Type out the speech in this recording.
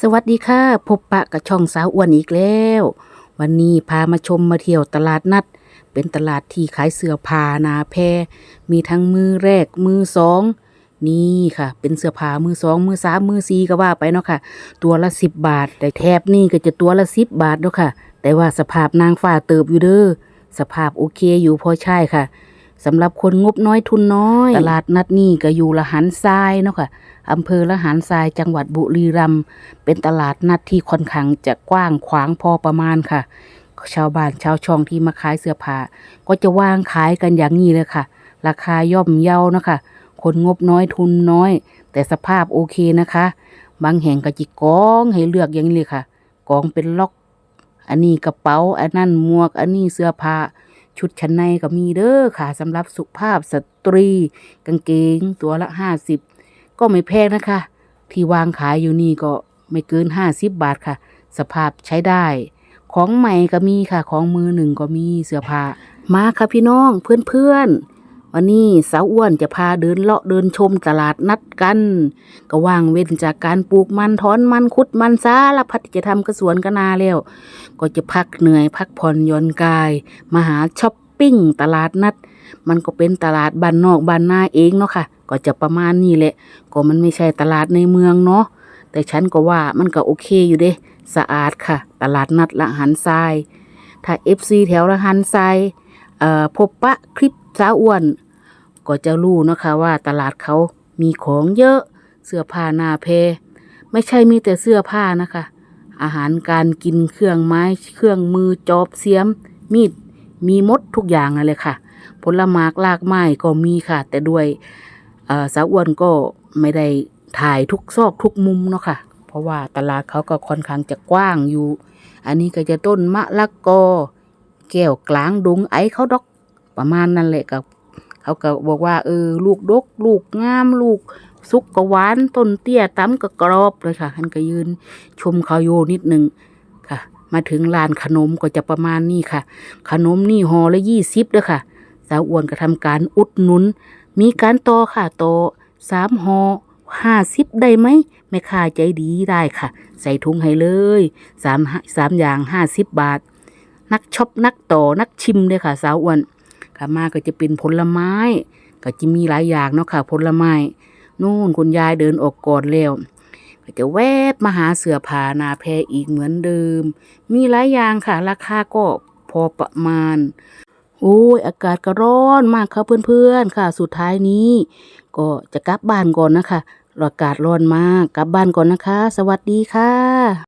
สวัสดีค่ะ พบปะกับช่องสาวอ้วนอีกแล้ว วันนี้พามาชมมาเที่ยวตลาดนัด เป็นตลาดที่ขายเสื้อผ้านาแพรมีทั้งมือแรกมือสองนี่ค่ะ เป็นเสื้อผ้ามือสองมือสามมือสี่ก็ว่าไปเนาะค่ะ ตัวละสิบบาท แต่แทบนี่ก็จะตัวละสิบบาทเนาะค่ะ แต่ว่าสภาพนางฟ้าเติบอยู่เด้อสภาพโอเคอยู่พอใช่ค่ะ สำหรับคนงบน้อยทุนน้อย ตลาดนัดนี่ก็อยู่ละหันทรายเนาะค่ะอำเภอละหันทรายจังหวัดบุรีรัมย์เป็นตลาดนัดที่ค่อนข้างจะกว้างขวางพอประมาณค่ะ ชาวบ้านชาวช่องที่มาขายเสื้อผ้าก็จะวางขายกันอย่างนี้เลยค่ะ ราคาย่อมเยาเนาะค่ะคนงบน้อยทุนน้อย แต่สภาพโอเคนะคะ บางแห่งก็จิกองให้เลือกอย่างนี้เลยค่ะ กองเป็นล็อก อันนี้กระเป๋า อันนั้นหมวก อันนี้เสื้อผ้า ชุดชั้นในก็มีเด้อค่ะสำหรับสุภาพสตรี กางเกงตัวละห้าสิบก็ไม่แพงนะคะ ที่วางขายอยู่นี่ก็ไม่เกินห้าสิบบาทค่ะ สภาพใช้ได้ ของใหม่ก็มีค่ะ ของมือหนึ่งก็มีเสื้อผ้ามาค่ะพี่น้องเพื่อนๆ วันนี้สาวอ้วนจะพาเดินเลาะเดินชมตลาดนัดกัน ก็ว่างเว้นจากการปลูกมันถอนมันคุดมันสารพัดที่จะทำกระสวนกนาแล้ว ก็จะพักเหนื่อยพักผ่อนย่อนกาย มาหาช้อปปิ้งตลาดนัด มันก็เป็นตลาดบ้านนอกบ้านนาเองเนาะค่ะ ก็จะประมาณนี้แหละ ก็มันไม่ใช่ตลาดในเมืองเนาะแต่ฉันก็ว่ามันก็โอเคอยู่เด้สะอาดค่ะ ตลาดนัดละหันทราย ถ้า FC แถวละหันทรายเอ่อพบปะคลิปสาวอ้วน ก็จะรู้นะคะว่าตลาดเขามีของเยอะ เสื้อผ้าหน้าเพ ไม่ใช่มีแต่เสื้อผ้านะคะ อาหารการกินเครื่องไม้ เครื่องมือจอบเสียม มีด มีมดทุกอย่างเลยค่ะ ผลไม้ลากไม้ก็มีค่ะ แต่ด้วยเสาวอ้วนก็ไม่ได้ถ่ายทุกซอกทุกมุมเนาะค่ะ เพราะว่าตลาดเขาก็ค่อนข้างจะกว้างอยู่ อันนี้ก็จะต้นมะละกอ แก้วกลางดุงไอเขาดอกประมาณนั้นแหละกับ เขาก็บอกว่า เออ ลูกดก ลูกงาม ลูกสุกกหวาน ต้นเตี้ยต้ำก็กรอบเลยค่ะท่านก็ยืนชมเขาอยู่นิดหนึ่งค่ะ มาถึงร้านขนมก็จะประมาณนี้ค่ะ ขนมนี่ห่อละยี่สิบเด้อค่ะ สาวอ้วนก็ทำการอุดหนุน มีการต่อค่ะต่อสามห่อห้าสิบได้ไหมแม่ค้าใจดีได้ค่ะ ใส่ถุงให้เลยสามสามอย่างห้าสิบบาท นักช็อปนักต่อนักชิมเลยค่ะ สาวอ้วน ค่ะมาก็จะเป็นผลไม้ ก็จะมีหลายอย่างเนาะค่ะ ผลไม้ นู่นคุณยายเดินออกก่อนแล้วก็จะแวบมาหาเสื้อผ้านาแพอีกเหมือนเดิม มีหลายอย่างค่ะ ราคาก็พอประมาณ โอ้ยอากาศก็ร้อนมากค่ะเพื่อนๆค่ะ สุดท้ายนี้ ก็จะกลับบ้านก่อนนะคะอากาศร้อนมากกลับบ้านก่อนนะคะ สวัสดีค่ะ